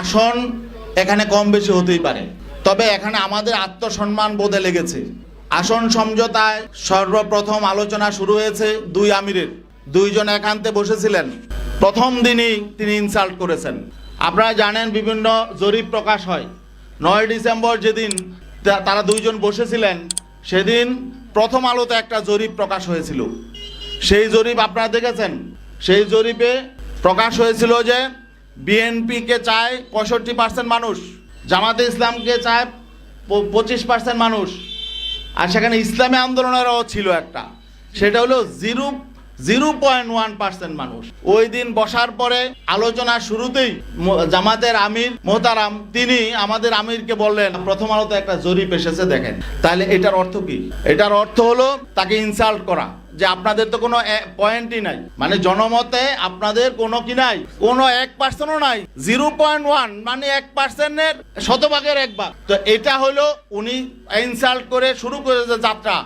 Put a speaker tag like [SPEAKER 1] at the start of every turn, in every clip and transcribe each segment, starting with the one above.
[SPEAKER 1] আসন এখানে কম বেশি হতেই পারে। তবে এখানে আমাদের আত্মসম্মান বোধে লেগেছে। আসন সমঝোতায় সর্বপ্রথম আলোচনা শুরু হয়েছে দুই আমিরের। দুইজন একান্তে বসেছিলেন। প্রথম দিনই তিনি ইনসাল্ট করেছেন। আপনারা জানেন বিভিন্ন জরিপ প্রকাশ হয়। নয় ডিসেম্বর যেদিন তারা দুইজন বসেছিলেন, সেদিন প্রথম আলোতে একটা জরিপ প্রকাশ হয়েছিল। সেই জরিপ আপনারা দেখেছেন? সেই জরিপে প্রকাশ হয়েছিল যে বিএনপিকে চায় পঁয়ষট্টি পার্সেন্ট মানুষ, জামাতে ইসলামকে চায় পঁচিশ পার্সেন্ট মানুষ। আর সেখানে ইসলামী আন্দোলনেরও ছিল একটা, সেটা হলো zero zero point one percent মানুষ। ওই দিন বসার পরে আলোচনা শুরুতেই জামাতের আমির মোহতারাম তিনি আমাদের আমিরকে বললেন, প্রথম আলোতে একটা জরিপ এসেছে, দেখেন। তাহলে এটার অর্থ কি? এটার অর্থ হলো তাকে ইনসাল্ট করা। যে আপনাদের তো কোনো পয়েন্টই নাই। মানে জনমতে আপনাদের কোনো কি নাই? কোনো এক পার্সেন্টও নাই। জিরো পয়েন্ট ওয়ান মানে এক পার্সেন্টের শতভাগের এক ভাগ। তো এটা হলো উনি ইনসাল্ট করে শুরু করে যে যাত্রা।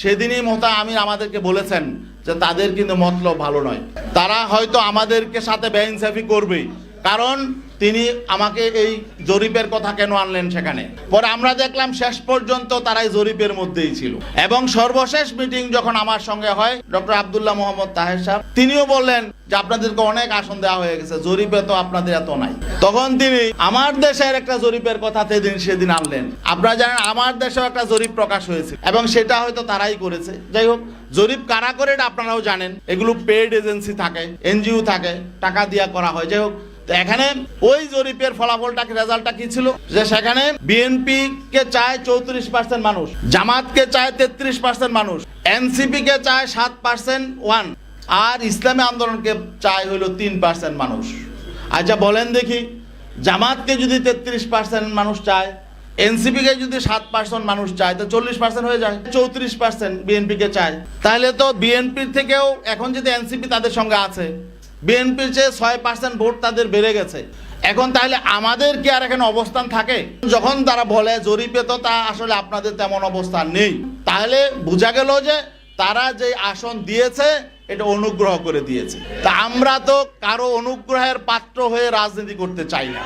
[SPEAKER 1] সেদিনই মতা আমির আমাদেরকে বলেছেন যে তাদের কিন্তু মতলব ভালো নয়। তারা হয়তো আমাদেরকে সাথে বেইনসাফি করবেই। কারণ তিনি আমাকে এই জরিপের কথা কেন আনলেন সেখানে? পরে আমরা দেখলাম শেষ পর্যন্ত তারা এই জরিপের মধ্যেই ছিল। এবং সর্বশেষ মিটিং যখন আমার সঙ্গে হয়, ডক্টর আব্দুল্লাহ মোহাম্মদ তাহের সাহেব, তিনিও বললেন যে আপনাদেরকে অনেক আসন দেওয়া হয়ে গেছে, জরিপে তো আপনাদের এত নাই। তখন তিনি আমার দেশের একটা জরিপের কথা সেদিন সেদিন আনলেন। আপনারা জানেন আমার দেশেও একটা জরিপ প্রকাশ হয়েছে এবং সেটা হয়তো তারাই করেছে। যাই হোক, জরিপ কারা করে এটা আপনারাও জানেন। এগুলো পেড এজেন্সি থাকে এনজিও থাকে, টাকা দিয়া করা হয়। যাই হোক তো এখানে ওই জরিপের ফলাফলটা রেজাল্টটা কি ছিল? যে সেখানে বিএনপি কে চায় চৌত্রিশ পার্সেন্ট মানুষ, জামাতকে চায় তেত্রিশ পার্সেন্ট মানুষ এনসিপি কে চায় সাত পার্সেন্ট ওয়ান, আর ইসলামী আন্দোলনকে চায় হইল তিন পার্সেন্ট মানুষ। আচ্ছা বলেন দেখি, জামাতকে যদি তেত্রিশ পার্সেন্ট মানুষ চায় এনসিপি কে যদি সাত পার্সেন্ট মানুষ চায়, তো চল্লিশ পার্সেন্ট হয়ে যায়। চৌত্রিশ পার্সেন্ট বিএনপি কে চায়। তাহলে তো বিএনপির থেকেও এখন যদি এনসিপি তাদের সঙ্গে আছে বিএনপির চেয়ে ছয় পার্সেন্ট ভোট তাদের বেড়ে গেছে। এখন তাহলে আমাদের কি আর এখানে অবস্থান থাকে? যখন তারা বলে জরিপে তো তা আসলে আপনাদের তেমন অবস্থান নেই। তাহলে বোঝা গেল যে তারা যে আসন দিয়েছে, এটা অনুগ্রহ করে দিয়েছে। তা আমরা তো কারও অনুগ্রহের পাত্র হয়ে রাজনীতি করতে চাই না।